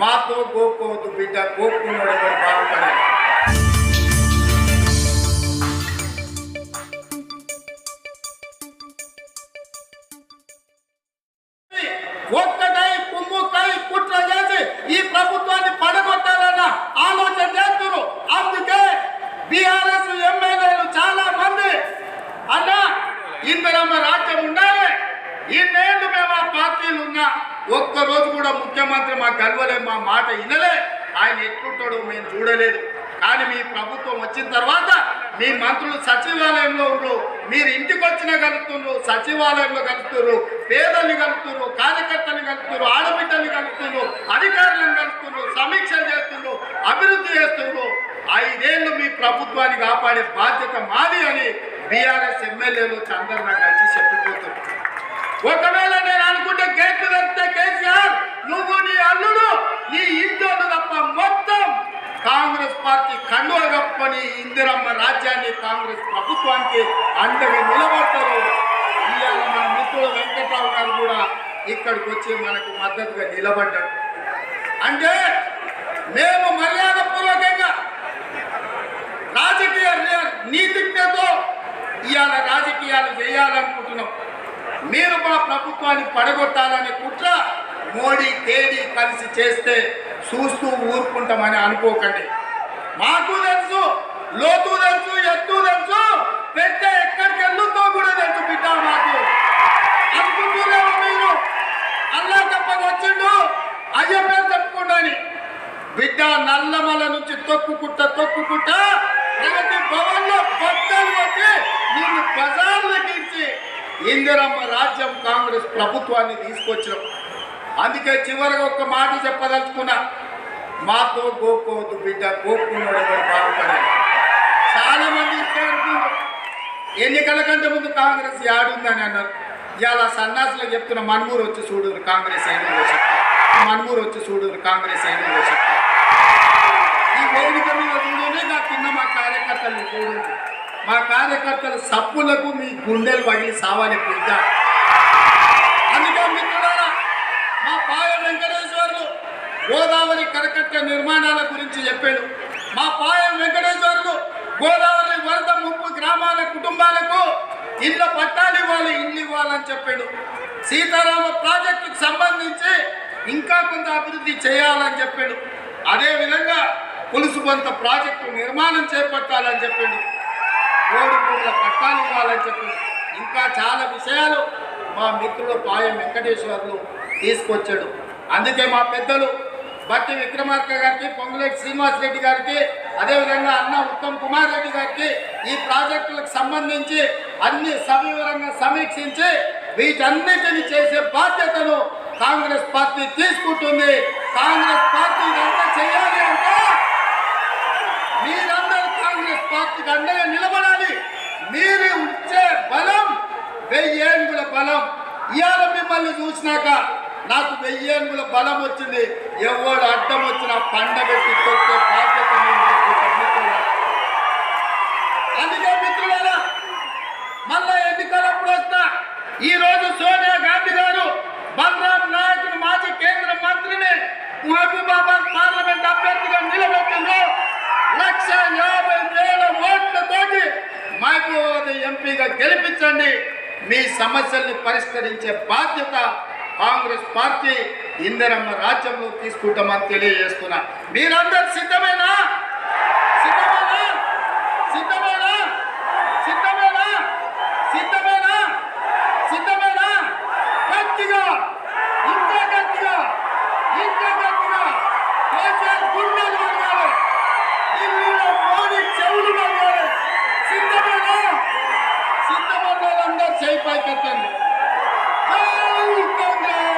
మాతో గోకోవద్దు బిడ్డ గోక్కున్నాడు ఎవరు బాగుపడాలి ఒక్కటై కుమ్ముకై కుట్ర చేసి ఈ ప్రభుత్వాన్ని పడగొట్టాలన్న ఆలోచన చేస్తున్నారు. అందుకే బీఆర్ఎస్ ఎమ్మెల్యేలు చాలా మంది అన్న ఇందరమ్మ రాజ్యం ఉండాలి. ఇన్నేళ్ళు మేము ఆ పార్టీలు ఉన్నా ఒక్క రోజు కూడా ముఖ్యమంత్రి మా కలవలే మా మాట వినలే. ఆయన ఎట్లుంటాడో మేము చూడలేదు. కానీ మీ ప్రభుత్వం వచ్చిన తర్వాత మీ మంత్రులు సచివాలయంలో ఉండరు. మీరు ఇంటికి వచ్చిన కలుపుతున్నారు సచివాలయంలో కలుపుతున్నారు పేదల్ని కలుపుతున్నారు కార్యకర్తలు కలుపుతున్నారు ఆడబిడ్డల్ని కలుపుతున్నారు అధికారులను కలుపుతున్నారు సమీక్షలు చేస్తున్నారు అభివృద్ధి చేస్తున్నారు ఐదేళ్ళు మీ ప్రభుత్వాన్ని కాపాడే బాధ్యత మాది అని బీఆర్ఎస్ ఎమ్మెల్యేలు చంద్రబాబు కలిసి చెప్పిపోతున్నారు. ఒకవేళ నేను కాంగ్రెస్ ప్రభుత్వానికి అండగా నిలబడతారు. ఇవాళ మన మిత్రుడు వెంకట్రావు గారు కూడా ఇక్కడికి వచ్చి మనకు మద్దతుగా నిలబడ్డారు అంటే మేము మర్యాద పూర్వకంగా రాజకీయ నీతిజ్ఞతో ఇవాళ రాజకీయాలు చేయాలనుకుంటున్నాం. మీరు మా ప్రభుత్వాన్ని పడగొట్టాలనే కుట్ర మోడీ తేడీ కలిసి చేస్తే చూస్తూ ఊరుకుంటామని అనుకోకండి. మాకు తెలుసు లోతు తెలుసు ఎత్తు తెలుసు. పెద్ద ఎక్కడికి వెళ్ళుతో కూడా తెలుసు బిడ్డ మాకు. అనుకుంటున్నావు మీరు? అల్లా తప్పకు వచ్చిండు. అయ్యప్పే చెప్పుకోండి బిడ్డ నల్లమల నుంచి తొక్కుకుంట తొక్కుకుంట ప్రగతి భవన్లో బట్టలు వచ్చి నేను బజార్లోకి ఇచ్చి ఇందిరమ్మ రాజ్యం కాంగ్రెస్ ప్రభుత్వాన్ని తీసుకొచ్చాం అందుకే చివరిగా ఒక్క మాట చెప్పదలుచుకున్నా. మాతో గోకోవద్దు బిడ్డ గోక్కున్నాడు బాగుపడాలి చాలా మంది ఎన్నికల కంటే ముందు కాంగ్రెస్ యాడుందని అన్నారు. ఇలా సన్నాసులు చెప్తున్న మన్మూరు వచ్చి చూడరు కాంగ్రెస్ ఏమో చెప్తా. మన్మూరు వచ్చి చూడరు కాంగ్రెస్ ఏమో చెప్తా. ఈ వేదిక మీద చూడండి నా కింద మా కార్యకర్తలు చూడండి మా కార్యకర్తల సప్పులకు మీ గుండెలు పగిలి సావాలి బిడ్డ అందుకే మిత్రులారా మా పాయ వెంకటేశ్వర్లు గోదావరి కరకట్ట నిర్మాణాల గురించి చెప్పాడు. మా పాయం వెంకటేశ్వర్లు గోదావరి వరద ముప్పు గ్రామాల కుటుంబాలకు ఇళ్ళ పట్టాలు ఇవ్వాలి ఇల్లు ఇవ్వాలని చెప్పాడు. సీతారామ ప్రాజెక్టుకు సంబంధించి ఇంకా కొంత అభివృద్ధి చేయాలని చెప్పాడు. అదేవిధంగా పులుసుబంత ప్రాజెక్టు నిర్మాణం చేపట్టాలని చెప్పాడు. కోడి భూముల పట్టాలు ఇవ్వాలని చెప్పాడు. ఇంకా చాలా విషయాలు మా మిత్రుడు పాయం వెంకటేశ్వర్లు తీసుకొచ్చాడు. అందుకే మా పెద్దలు బట్టి విక్రమార్క గారికి పొంగులేటి శ్రీనివాస్ రెడ్డి గారికి అదేవిధంగా అన్న ఉత్తమ్ కుమార్ రెడ్డి గారికి ఈ ప్రాజెక్టులకు సంబంధించి అన్ని సవివరంగా సమీక్షించి వీటన్నిటిని చేసే బాధ్యతను కాంగ్రెస్ పార్టీ తీసుకుంటుంది. కాంగ్రెస్ పార్టీ ఇదంతా చేయాలి అంటే మీరందరూ కాంగ్రెస్ పార్టీకి అండగా నిలబడాలి. మీరు ఇచ్చే బలం వెయ్యేంగుల బలం. ఇవాళ మిమ్మల్ని చూసినాక నాకు వెయ్యేనుగుల బలం వచ్చింది. ఎవడు అడ్డం వచ్చినా పండబెట్టి కొట్టే బాధ్యత అందుకే మిత్రులారా మళ్ళా ఎన్నికలప్పుడు వస్తా. ఈ రోజు సోనియా గాంధీ గారు బలరాం నాయకుడు మాజీ కేంద్ర మంత్రిని మహబూబాబాద్ పార్లమెంట్ అభ్యర్థిగా నిలబెట్టిండ్రు. లక్ష యాభై వేల ఓట్లతోటి మహబూబాబాద్ ఎంపీగా గెలిపించండి. మీ సమస్యల్ని పరిష్కరించే బాధ్యత కాంగ్రెస్ పార్టీ ఇందరమ్మ రాజ్యంలో తీసుకుంటామని తెలియజేస్తున్నా. మీరందరు సిద్ధమేనా? సిద్ధమేనా? సిద్ధమేనా? సిద్ధమేనా? సిద్ధమేనా? సిద్ధమేనా? చెవులు సిద్ధమేనా? Go Thunder!